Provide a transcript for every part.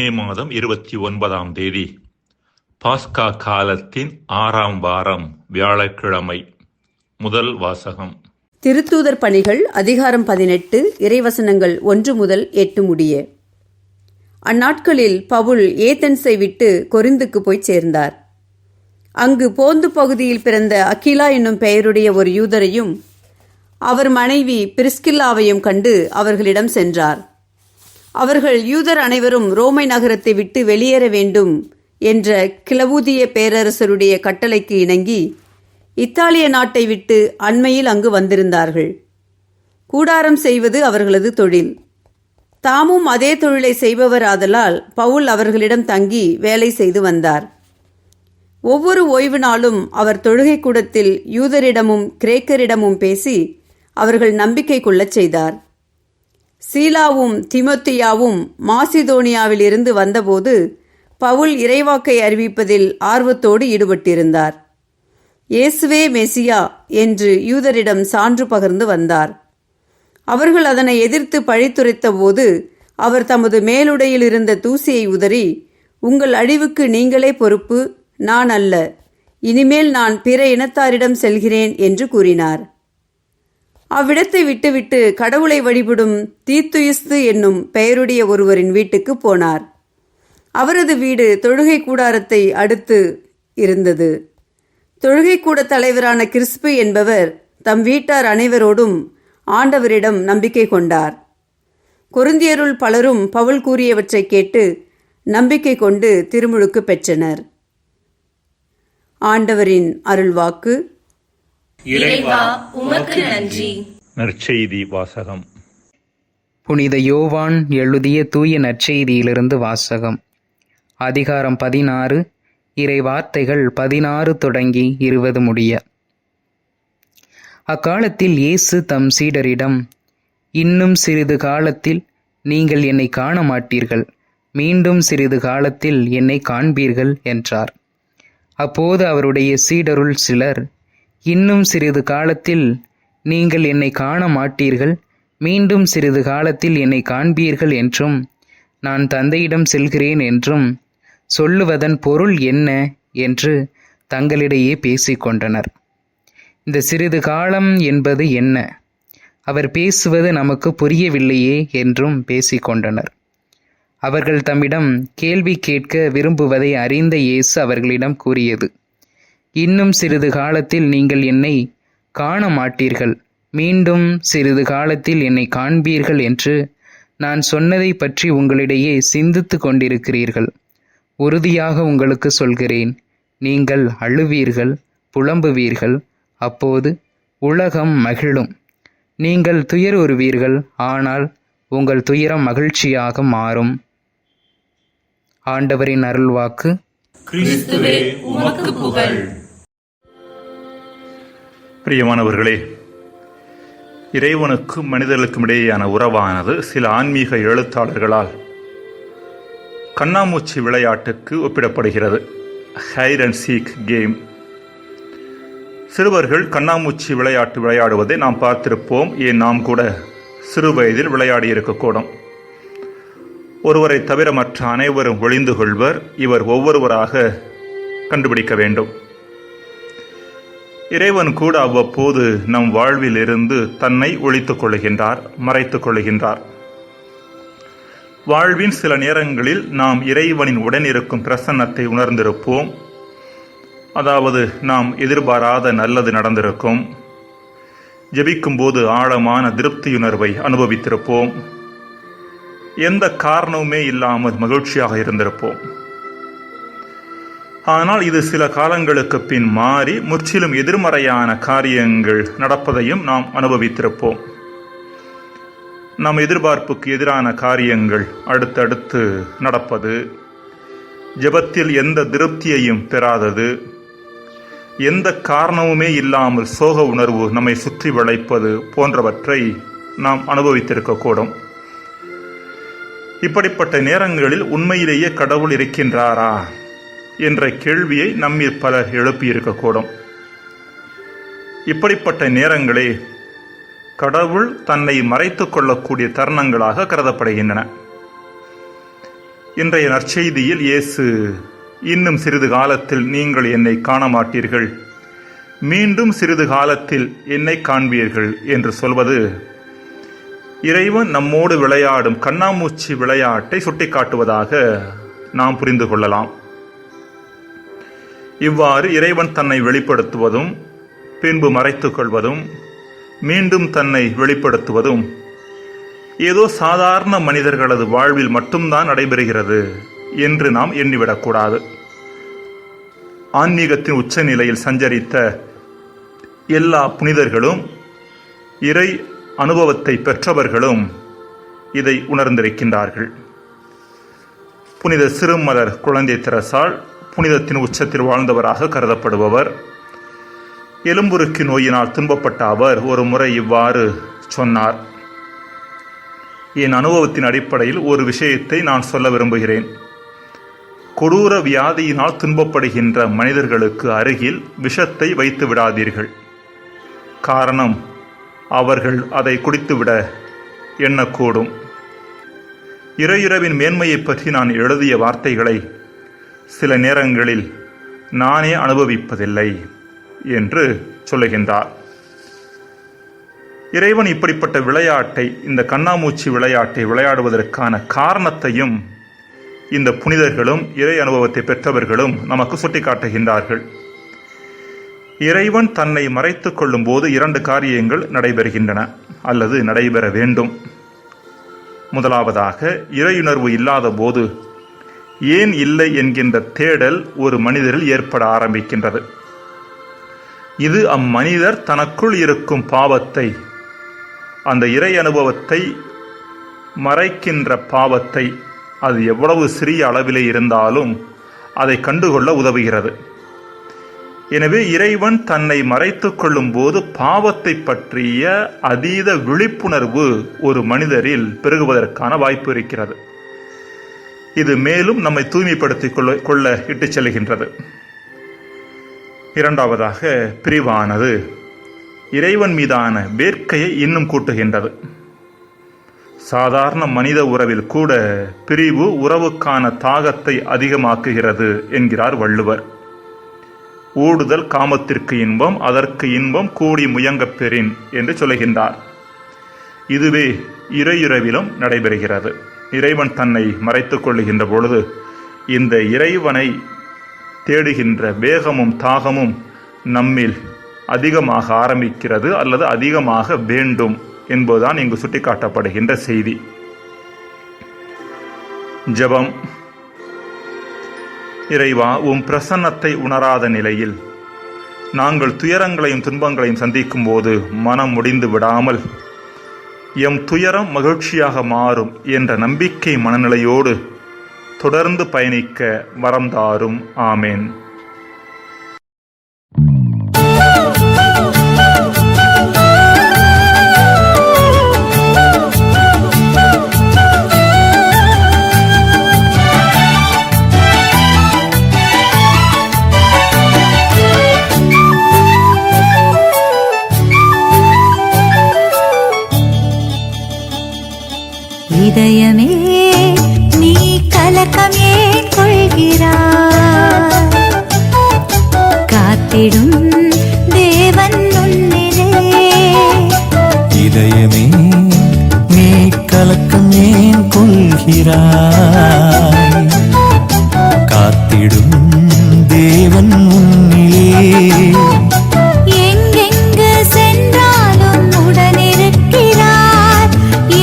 மே மாதம் இருபத்தி ஒன்பதாம் தேதி. பாஸ்கா காலத்தின் ஆறாம் வாரம் வியாழக்கிழமை. முதல் வாசகம். திருத்தூதர் பணிகள் அதிகாரம் பதினெட்டு இறைவசனங்கள் ஒன்று முதல் எட்டு முடிய. அந்நாட்களில் பவுல் ஏதென்ஸை விட்டு கொரிந்துக்கு போய் சேர்ந்தார். அங்கு போந்து பகுதியில் பிறந்த அகிலா என்னும் பெயருடைய ஒரு யூதரையும் அவர் மனைவி பிரிஸ்கில்லாவையும் கண்டு அவர்களிடம் சென்றார். அவர்கள் யூதர் அனைவரும் ரோமை நகரத்தை விட்டு வெளியேற வேண்டும் என்ற கிளவூதிய பேரரசருடைய கட்டளைக்கு இணங்கி இத்தாலிய நாட்டை விட்டு அண்மையில் அங்கு வந்திருந்தார்கள். கூடாரம் செய்வது அவர்களது தொழில். தாமும் அதே தொழிலை செய்பவர் ஆதலால் பவுல் அவர்களிடம் தங்கி வேலை செய்து வந்தார். ஒவ்வொரு ஓய்வு நாளும் அவர் தொழுகை கூடத்தில் யூதரிடமும் கிரேக்கரிடமும் பேசி அவர்கள் நம்பிக்கை கொள்ளச் செய்தார். சீலாவும் திமோத்தியாவும் மாசிதோனியாவில் இருந்து வந்தபோது பவுல் இறைவாக்கை அறிவிப்பதில் ஆர்வத்தோடு ஈடுபட்டிருந்தார். இயேசுவே மெசியா என்று யூதரிடம் சான்று பகிர்ந்து வந்தார். அவர்கள் அதனை எதிர்த்து பழித்துரைத்த போது அவர் தமது மேலுடையில் இருந்த தூசியை உதறி உங்கள் அழிவுக்கு நீங்களே பொறுப்பு நான் அல்ல. இனிமேல் நான் பிற இனத்தாரிடம் செல்கிறேன் என்று கூறினார். அவ்விடத்தை விட்டுவிட்டு கடவுளை வழிபடும் தீத்துயிஸ்து என்னும் பெயருடைய ஒருவரின் வீட்டுக்கு போனார். அவரது வீடு தொழுகை கூடாரத்தை அடுத்து இருந்தது. தொழுகை கூட தலைவரான கிறிஸ்பு என்பவர் தம் வீட்டார் அனைவரோடும் ஆண்டவரிடம் நம்பிக்கை கொண்டார். கொருந்தியருள் பலரும் பவுல் கூறியவற்றை கேட்டு நம்பிக்கை கொண்டு திருமுழுக்கு பெற்றனர். ஆண்டவரின் அருள்வாக்கு இறைவா உமக்கு நன்றி. நற்செய்தி வாசகம். புனித யோவான் எழுதிய தூய நற்செய்தியிலிருந்து வாசகம். அதிகாரம் பதினாறு இறை வார்த்தைகள் பதினாறு தொடங்கி இருபது முடிய. அக்காலத்தில் இயேசு தம் சீடரிடம் இன்னும் சிறிது காலத்தில் நீங்கள் என்னை காண மாட்டீர்கள் மீண்டும் சிறிது காலத்தில் என்னை காண்பீர்கள் என்றார். அப்போது அவருடைய சீடருள் சிலர் இன்னும் சிறிது காலத்தில் நீங்கள் என்னை காண மாட்டீர்கள். மீண்டும் சிறிது காலத்தில் என்னை காண்பீர்கள் என்றும் நான் தந்தையிடம் செல்கிறேன் என்றும் சொல்லுவதன் பொருள் என்ன என்று தங்களிடையே பேசிக்கொண்டனர் இந்த சிறிது காலம் என்பது என்ன? அவர் பேசுவது நமக்கு புரியவில்லையே என்றும் பேசிக்கொண்டனர் அவர்கள் தம்மிடம் கேள்வி கேட்க விரும்புவதை அறிந்த இயேசு அவர்களிடம் கூறியது இன்னும் சிறிது காலத்தில் நீங்கள் என்னை காண மாட்டீர்கள் மீண்டும் சிறிது காலத்தில் என்னை காண்பீர்கள் என்று நான் சொன்னதை பற்றி உங்களிடையே சிந்தித்து கொண்டிருக்கிறீர்கள். உறுதியாக உங்களுக்கு சொல்கிறேன் நீங்கள் அழுவீர்கள் புலம்புவீர்கள் அப்போது உலகம் மகிழும். நீங்கள் துயர் உருவீர்கள் ஆனால் உங்கள் துயரம் மகிழ்ச்சியாக மாறும். ஆண்டவரின் அருள்வாக்கு. கிறிஸ்துவே உமக்கு புகழ். பிரியமானவர்களே இறைவனுக்கும் மனிதர்களுக்கும் இடையேயான உறவானது சில ஆன்மீக எழுத்தாளர்களால் கண்ணாமூச்சி விளையாட்டுக்கு ஒப்பிடப்படுகிறது. ஹைர் அண்ட் சீக் கேம் சிறுவர்கள் கண்ணாமூச்சி விளையாட்டு விளையாடுவதை நாம் பார்த்திருப்போம். ஏன் நாம் கூட சிறு வயதில் விளையாடி இருக்கக்கூடும் ஒருவரை தவிர மற்ற அனைவரும் ஒளிந்து கொள்வர். இவர் ஒவ்வொருவராக கண்டுபிடிக்க வேண்டும். இறைவன் கூட அவ்வப்போது நம் வாழ்விலிருந்து தன்னை ஒழித்துக் கொள்கின்றார் மறைத்துக் கொள்கின்றார். வாழ்வின் சில நேரங்களில் நாம் இறைவனின் உடன் இருக்கும் பிரசன்னத்தை உணர்ந்திருப்போம். அதாவது நாம் எதிர்பாராத நல்லது நடந்திருக்கும். ஜெபிக்கும்போது ஆழமான திருப்தியுணர்வை அனுபவித்திருப்போம். எந்த காரணமுமே இல்லாமல் மகிழ்ச்சியாக இருந்திருப்போம். ஆனால் இது சில காலங்களுக்கு பின் மாறி முற்றிலும் எதிர்மறையான காரியங்கள் நடப்பதையும் நாம் அனுபவித்திருப்போம். நம் எதிர்பார்ப்புக்கு எதிரான காரியங்கள் அடுத்தடுத்து நடப்பது ஜெபத்தில் எந்த திருப்தியையும் பெறாதது எந்த காரணமுமே இல்லாமல் சோக உணர்வு நம்மை சுற்றி வளைப்பது போன்றவற்றை நாம் அனுபவித்திருக்கக்கூடும் இப்படிப்பட்ட நேரங்களில் உண்மையிலேயே கடவுள் இருக்கின்றாரா? என்ற கேள்வியை நம்மில் பலர் எழுப்பியிருக்கக்கூடும். இப்படிப்பட்ட நேரங்களே கடவுள் தன்னை மறைத்து கொள்ளக்கூடிய தருணங்களாக கருதப்படுகின்றன. இன்றைய நற்செய்தியில் இயேசு இன்னும் சிறிது காலத்தில் நீங்கள் என்னை காண மாட்டீர்கள் மீண்டும் சிறிது காலத்தில் என்னை காண்பீர்கள் என்று சொல்வது இறைவன் நம்மோடு விளையாடும் கண்ணாமூச்சி விளையாட்டை சுட்டிக்காட்டுவதாக நாம் புரிந்து கொள்ளலாம். இவ்வாறு இறைவன் தன்னை வெளிப்படுத்துவதும் பின்பு மறைத்துக் கொள்வதும் மீண்டும் தன்னை வெளிப்படுத்துவதும் ஏதோ சாதாரண மனிதர்களது வாழ்வில் மட்டும்தான் நடைபெறுகிறது என்று நாம் எண்ணிவிடக்கூடாது. ஆன்மீகத்தின் உச்சநிலையில் சஞ்சரித்த எல்லா புனிதர்களும் இறை அனுபவத்தை பெற்றவர்களும் இதை உணர்ந்திருக்கின்றார்கள். புனித சிறுமலர் குழந்தை திரசால் புனிதத்தின் உச்சத்தில் வாழ்ந்தவராக கருதப்படுபவர். எலும்புருக்கி நோயினால் துன்பப்பட்ட அவர் ஒரு முறை இவ்வாறு சொன்னார். என் அனுபவத்தின் அடிப்படையில் ஒரு விஷயத்தை நான் சொல்ல விரும்புகிறேன். கொடூர வியாதியினால் துன்பப்படுகின்ற மனிதர்களுக்கு அருகில் விஷத்தை வைத்து விடாதீர்கள். காரணம் அவர்கள் அதை குடித்துவிட எண்ணக்கூடும். இறையுறவின் மேன்மையை பற்றி நான் எழுதிய வார்த்தைகளை சில நேரங்களில் நானே அனுபவிப்பதில்லை என்று சொல்லுகின்றார். இறைவன் இப்படிப்பட்ட விளையாட்டை இந்த கண்ணாமூச்சி விளையாட்டை விளையாடுவதற்கான காரணத்தையும் இந்த புனிதர்களும் இறை அனுபவத்தை பெற்றவர்களும் நமக்கு சுட்டிக்காட்டுகின்றார்கள். இறைவன் தன்னை மறைத்து கொள்ளும் போது இரண்டு காரியங்கள் நடைபெறுகின்றன அல்லது நடைபெற வேண்டும். முதலாவதாக இறையுணர்வு இல்லாத போது ஏன் இல்லை என்கின்ற தேடல் ஒரு மனிதரில் ஏற்பட ஆரம்பிக்கின்றது. இது அம்மனிதர் தனக்குள் இருக்கும் பாவத்தை அந்த இறை அனுபவத்தை மறைக்கின்ற பாவத்தை அது எவ்வளவு சிறிய அளவிலே இருந்தாலும் அதை கண்டுகொள்ள உதவுகிறது. எனவே இறைவன் தன்னை மறைத்து கொள்ளும் போது பாவத்தை பற்றிய அதீத விழிப்புணர்வு ஒரு மனிதரில் பெருகுவதற்கான வாய்ப்பு இருக்கிறது. இது மேலும் நம்மை தூய்மைப்படுத்திக் கொள்ள கொள்ள இட்டுச் செல்கின்றது. இரண்டாவதாக பிரிவானது இறைவன் மீதான வேர்க்கையை இன்னும் கூட்டுகின்றது. சாதாரண மனித உறவில் கூட பிரிவு உறவுக்கான தாகத்தை அதிகமாக்குகிறது என்கிறார் வள்ளுவர். ஊடுதல் காமத்திற்கு இன்பம் அதற்கு இன்பம் கூடி முயங்கப் பெறின் என்று சொல்லுகின்றார் இதுவே இறையுறவிலும் நடைபெறுகிறது. இறைவன் தன்னை மறைத்துக் கொள்ளுகின்ற பொழுது இந்த இறைவனை தேடுகின்ற வேகமும் தாகமும் நம்மில் அதிகமாக ஆரம்பிக்கிறது அல்லது அதிகமாக வேண்டும் என்பதுதான் இங்கு சுட்டிக்காட்டப்படுகின்ற செய்தி. ஜெபம். இறைவா உம் பிரசன்னத்தை உணராத நிலையில் நாங்கள் துயரங்களையும் துன்பங்களையும் சந்திக்கும் போது மனம் முடிந்து விடாமல் எம் துயரம் மகிழ்ச்சியாக மாறும் என்ற நம்பிக்கை மனநிலையோடு தொடர்ந்து பயணிக்க வரம் தாரும். ஆமேன். கலக்கம் ஏன் கொள்கிறாய்? காத்திடும் தேவன் உன்னிலே எங்கெங்கு சென்றாலும் உடனிருக்கிறார்.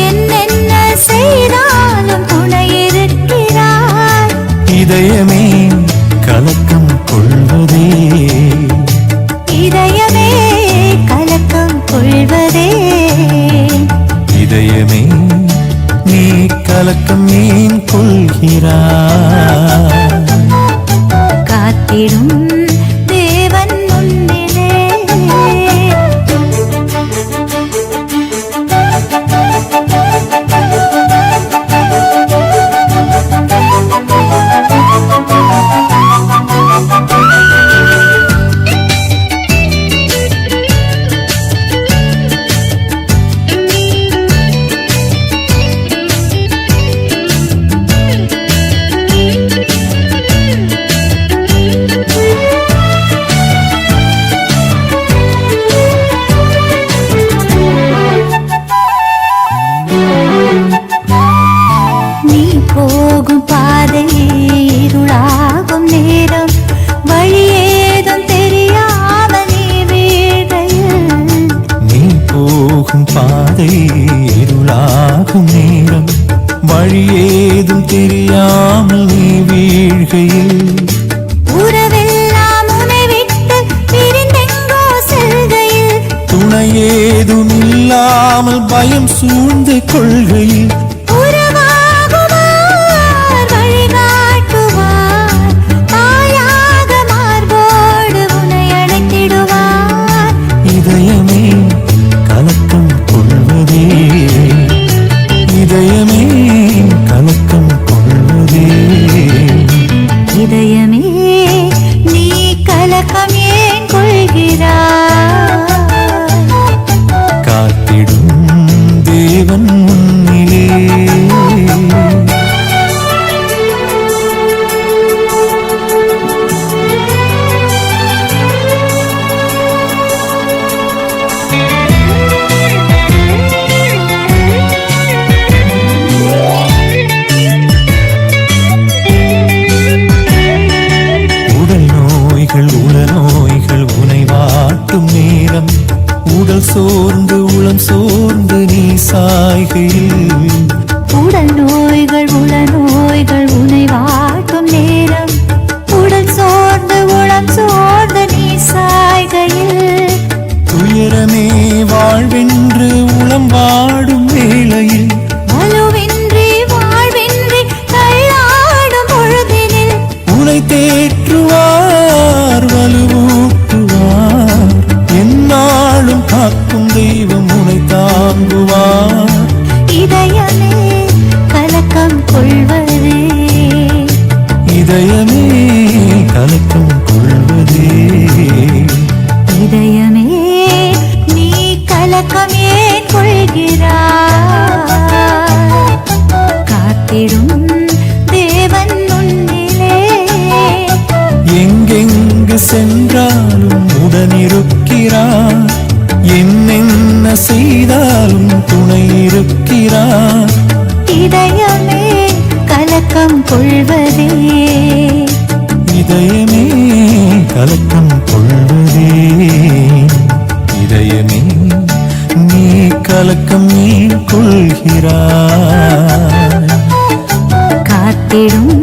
என்னென்ன செய்தாலும் துணையிருக்கிறார் இதயமே கலக்கம் கொள்வதே. இதயமே கலக்கம் கொள்வதே. இதயமே நீ கலக்கம் மீன் கொள்கிறாய் காத்திடும் பாதை இருளாகும் நேரம். வழியேதும் தெரியாமல் நீ வீழ்கையில். துணையேதும் இல்லாமல் பயம் சூழ்ந்து கொள்கையில். உலகமே வாழ்வென்று உளம் வா கலக்கமே கொள்கிறார் காத்திடும் தேவன் உன்னிலே. எங்கெங்கு சென்றாலும் உடனிருக்கிறார். என்னென்ன செய்தாலும் துணை இருக்கிறார் இதயமே கலக்கம் கொள்வதே. இதயமே கலக்கம் காத்திடும்